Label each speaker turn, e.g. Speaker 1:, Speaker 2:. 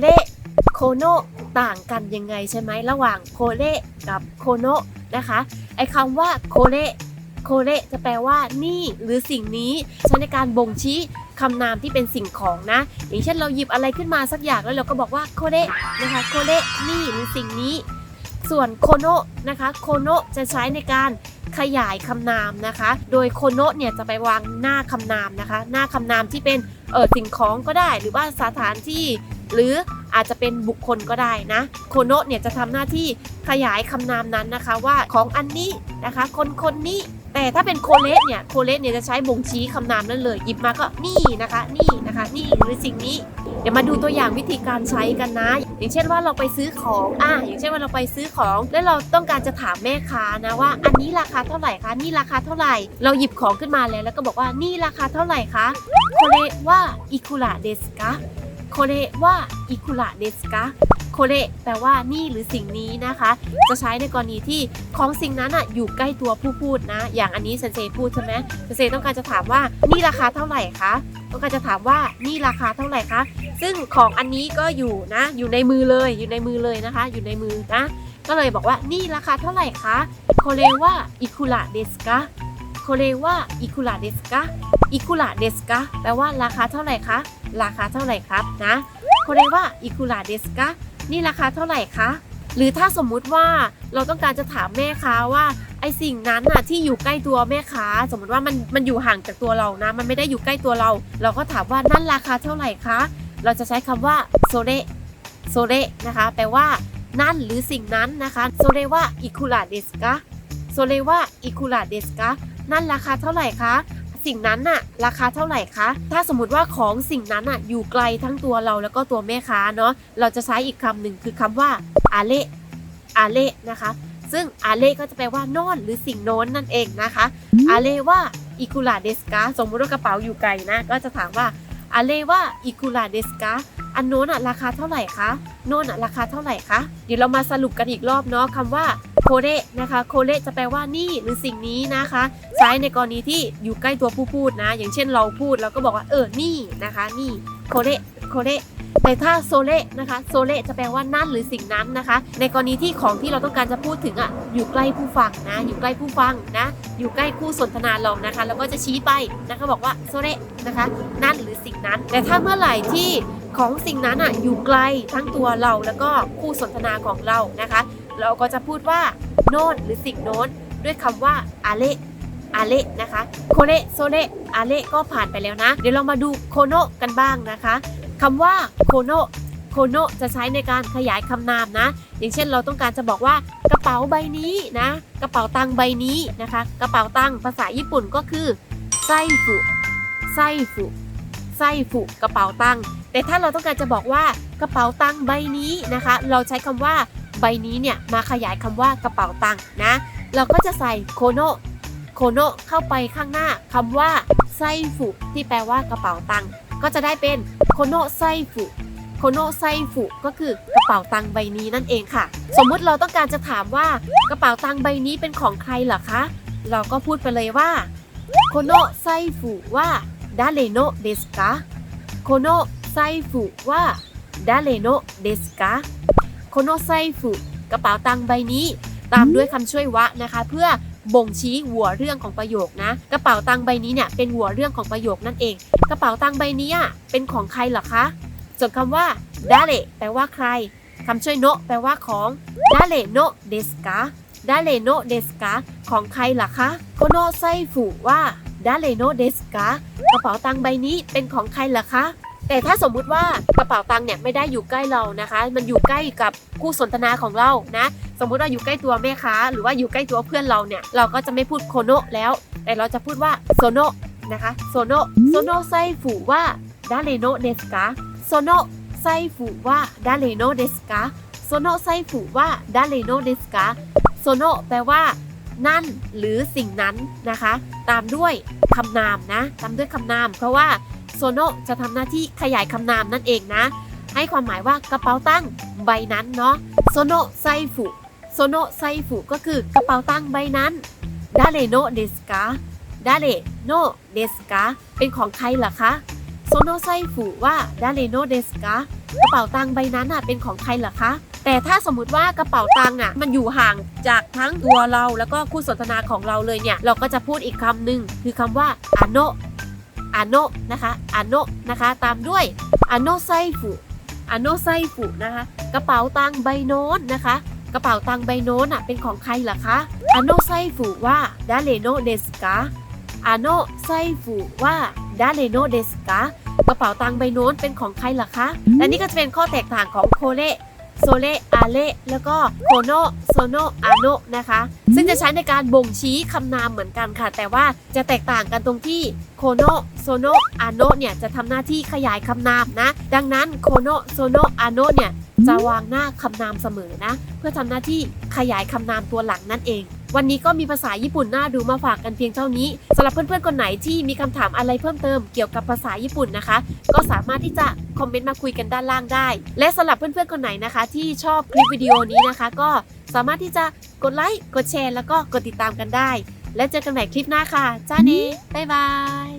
Speaker 1: เรโคโนต่างกันยังไงใช่ไหมระหว่างโคเรกับโคโนนะคะไอ้คำว่าโคเรโคเรจะแปลว่านี่หรือสิ่งนี้ใช้ในการบ่งชี้คำนามที่เป็นสิ่งของนะ อย่างเช่นเราหยิบอะไรขึ้นมาสักอย่างแล้วเราก็บอกว่าโคเรนะคะโคเรนี่หรือสิ่งนี้ ส่วนโคโนะนะคะโคโนะจะใช้ในการขยายคำนามนะคะ โดยโคโนะเนี่ยจะไปวางหน้าคำนามนะคะ หน้าคำนามที่เป็นเออสิ่งของก็ได้ หรือว่าสถานที่ หรืออาจจะเป็นบุคคลก็ได้นะโคโนะเนี่ยจะทำหน้าที่ขยายคำนามนั้นนะคะว่าของอันนี้นะคะ คนคนนี้แต่ถ้าเป็นโคเลสเนี่ยโคเลสเนี่ยจะใช้บ่งชี้คำนามนั้นเลย หยิบมาก็นี่นะคะ นี่นะคะ นี่หรือสิ่งนี้ เดี๋ยวมาดูตัวอย่างวิธีการใช้กันนะ อย่างเช่นว่าเราไปซื้อของอะอย่างเช่นว่าเราไปซื้อของ แล้วเราต้องการจะถามแม่ค้านะว่า อันนี้ราคาเท่าไหร่คะนี่ราคาเท่าไหร่ เราหยิบของขึ้นมาแล้วแล้วก็บอกว่านี่ราคาเท่าไหร่คะโคเรว่าอิคุระเดสกะ โคเรว่าอิคุระเดสกะโคเรแปลว่านี่หรือสิ่งนี้นะคะ จะใช้ในกรณีที่ของสิ่งนั้นอะอยู่ใกล้ตัวผู้พูดนะ อย่างอันนี้เซนเซพูดใช่ไหมเซนเซต้องการจะถามว่านี่ราคาเท่าไหร่คะต้องการจะถามว่านี่ราคาเท่าไหร่คะซึ่งของอันนี้ก็อยู่นะอยู่ในมือเลยอยู่ในมือเลยนะคะ อยู่ในมือนะก็เลยบอกว่านี่ราคาเท่าไหร่คะโคเรว่าอิคุระเดสกะโคเรว่าอิคุระเดสกะอิคุระเดสกะแปลว่าราคาเท่าไหร่คะ ราคาเท่าไหร่ครับนะโคเรว่าอิคุระเดสกะนี่ราคาเท่าไหร่คะหรือถ้าสมมุติว่าเราต้องการจะถามแม่ค้าว่าไอสิ่งนั้นน่ะที่อยู่ใกล้ตัวแม่ค้า สมมติว่ามันมันอยู่ห่างจากตัวเรานะ มันไม่ได้อยู่ใกล้ตัวเรา เราก็ถามว่านั่นราคาเท่าไหร่คะ เราจะใช้คำว่าโซเรโซเรนะคะ แปลว่านั่นหรือสิ่งนั้นนะคะโซเรว่าอิคุระเดสกะโซเรว่าอิคุระเดสกะนั่นราคาเท่าไหร่คะ สิ่งนั้นน่ะ ราคาเท่าไหร่คะ ถ้าสมมติว่าของสิ่งนั้นน่ะ อยู่ไกลทั้งตัวเราแล้วก็ตัวแม่ค้าเนาะเราจะใช้อีกคำหนึ่งคือคำว่าอาเลอาเลนะคะ ซึ่งอาเลก็จะแปลว่าน่นหรือสิ่งโน้นนั่นเองนะคะอาเลว่าอิคุระเดสกะสมมติว่ากระเป๋าอยู่ไกลนะ ก็จะถามว่าอาเลว่าอิคุระเดสกะอันโน้นอะราคาเท่าไหร่คะ โน่นอะราคาเท่าไหร่คะ เดี๋ยวเรามาสรุปกันอีกรอบเนาะคำว่า โคเรนะคะโคเรจะแปลว่านี่หรือสิ่งนี้นะคะ ใช้ในกรณีที่อยู่ใกล้ตัวผู้พูดนะ อย่างเช่นเราพูดเราก็บอกว่าเออนี่นะคะ นี่โคเรโคเรแต่ถ้าโซเลนะคะโซเลจะแปลว่านั่นหรือสิ่งนั้นนะคะ ในกรณีที่ของที่เราต้องการจะพูดถึงอะอยู่ใกล้ผู้ฟังนะ อยู่ใกล้ผู้ฟังนะ อยู่ใกล้คู่สนทนาเรานะคะ แล้วก็จะชี้ไปนะคะบอกว่าโซเลนะคะ นั่นหรือสิ่งนั้น แต่ถ้าเมื่อไหร่ที่ของสิ่งนั้นอะอยู่ไกลทั้งตัวเราแล้วก็คู่สนทนาของเรานะคะ เราก็จะพูดว่าโน่นหรือสิ่งโน้นด้วยคำว่าอาเลอาเลนะคะโคเรโซเลอาเลก็ผ่านไปแล้วนะ เดี๋ยวเรามาดูโคโนกันบ้างนะคะคำว่าโคโนโคโนจะใช้ในการขยายคำนามนะ อย่างเช่นเราต้องการจะบอกว่ากระเป๋าใบนี้นะ กระเป๋าตังใบนี้นะคะ กระเป๋าตังภาษาญี่ปุ่นก็คือไซฟุไซฟุไซฟุกระเป๋าตังแต่ถ้าเราต้องการจะบอกว่ากระเป๋าตังใบนี้นะคะ เราใช้คำว่า ใบนี้เนี่ยมาขยายคำว่ากระเป๋าตังค์นะ เราก็จะใส่โคโนโคโนเข้าไปข้างหน้าคำว่าไซฟุที่แปลว่ากระเป๋าตังค์ก็จะได้เป็นโคโนไซฟุโคโนไซฟุก็คือกระเป๋าตังค์ใบนี้นั่นเองค่ะ สมมุติเราต้องการจะถามว่ากระเป๋าตังค์ใบนี้เป็นของใครเหรอคะ เราก็พูดไปเลยว่าโคโนไซฟุว่าดาเลโนเดสกะโคโนไซฟุว่าดาเลโนเดสกะ โคโนไซฟุกระเป๋าตังใบนี้ ตามด้วยคำช่วยวะนะคะ เพื่อบ่งชี้หัวเรื่องของประโยคนะ กระเป๋าตังใบนี้เนี่ยเป็นหัวเรื่องของประโยคนั่นเอง กระเป๋าตังใบนี้เป็นของใครเหรอคะส่วนคำว่าดาเลแปลว่าใครคำช่วยโนะแปลว่าของดาเลโนะเดสกาดาเลโนะเดสกาของใครล่ะคะโคโนไซฟุว่าดาเลโนะเดสกากระเป๋าตังใบนี้เป็นของใครล่ะคะ แต่ถ้าสมมุติว่ากระเป๋าตังค์เนี่ยไม่ได้อยู่ใกล้เรานะคะ มันอยู่ใกล้กับคู่สนทนาของเรานะ สมมุติว่าอยู่ใกล้ตัวแม่ค้า หรือว่าอยู่ใกล้ตัวเพื่อนเราเนี่ย เราก็จะไม่พูดโคโนะแล้ว แต่เราจะพูดว่าโซโนะนะคะโซโนะโซโนะไซฟุว่าดาเลโนเดสกาโซโนะไซฟุว่าดาเลโนเดสกาโซโนะไซฟุว่าดาเลโนเดสกาโซโนะแปลว่า นั่นหรือสิ่งนั้นนะคะ ตามด้วยคำนามนะ ตามด้วยคำนาม เพราะว่า โซโนจะทำหน้าที่ขยายคำนามนั่นเองนะ ให้ความหมายว่ากระเป๋าตังใบนั้นเนาะโซโนไซฟุโซโนไซฟุก็คือกระเป๋าตังใบนั้นดาเลโนเดสกาดาเลโนเดสกาเป็นของใครเหรอคะโซโนไซฟุว่าดาเลโนเดสกากระเป๋าตังใบนั้นอะเป็นของใครเหรอคะ แต่ถ้าสมมุติว่ากระเป๋าตังอะมันอยู่ห่างจากทั้งตัวเราแล้วก็คู่สนทนาของเราเลยเนี่ย เราก็จะพูดอีกคำหนึ่งคือคำว่าอโน อาโนะนะคะอาโนะนะคะตามด้วยอาโนะไซฟุอาโนะไซฟุนะคะกระเป๋าตังใบโน้นนะคะ กระเป๋าตังใบโน้นอะเป็นของใครเหรอคะอาโนะไซฟุว่าดาเลโนะเดสกาอาโนะไซฟุว่าดาเลโนะเดสกากระเป๋าตังใบโน้นเป็นของใครเหรอคะและนี่ก็จะเป็นข้อแตกต่างของโคเร โซเลอาเลแล้วก็โคโนโซโนอาโนนะคะ ซึ่งจะใช้ในการบ่งชี้คำนามเหมือนกันค่ะ แต่ว่าจะแตกต่างกันตรงที่โคโนโซโนอาโนเนี่ยจะทำหน้าที่ขยายคำนามนะ ดังนั้นโคโนโซโนอาโนเนี่ยจะวางหน้าคำนามเสมอนะ เพื่อทำหน้าที่ขยายคำนามตัวหลังนั่นเอง วันนี้ก็มีภาษาญี่ปุ่นน่าดูมาฝากกันเพียงเท่านี้สำหรับเพื่อนๆคนไหนที่มีคำถามอะไรเพิ่มเติมเกี่ยวกับภาษาญี่ปุ่นนะคะ ก็สามารถที่จะคอมเมนต์มาคุยกันด้านล่างได้ และสำหรับเพื่อนๆคนไหนนะคะ ที่ชอบคลิปวิดีโอนี้นะคะ ก็สามารถที่จะกดไลค์กดแชร์แล้วก็กดติดตามกันได้ แล้วเจอกันใหม่คลิปหน้าค่ะจ้าเนบ๊ายบาย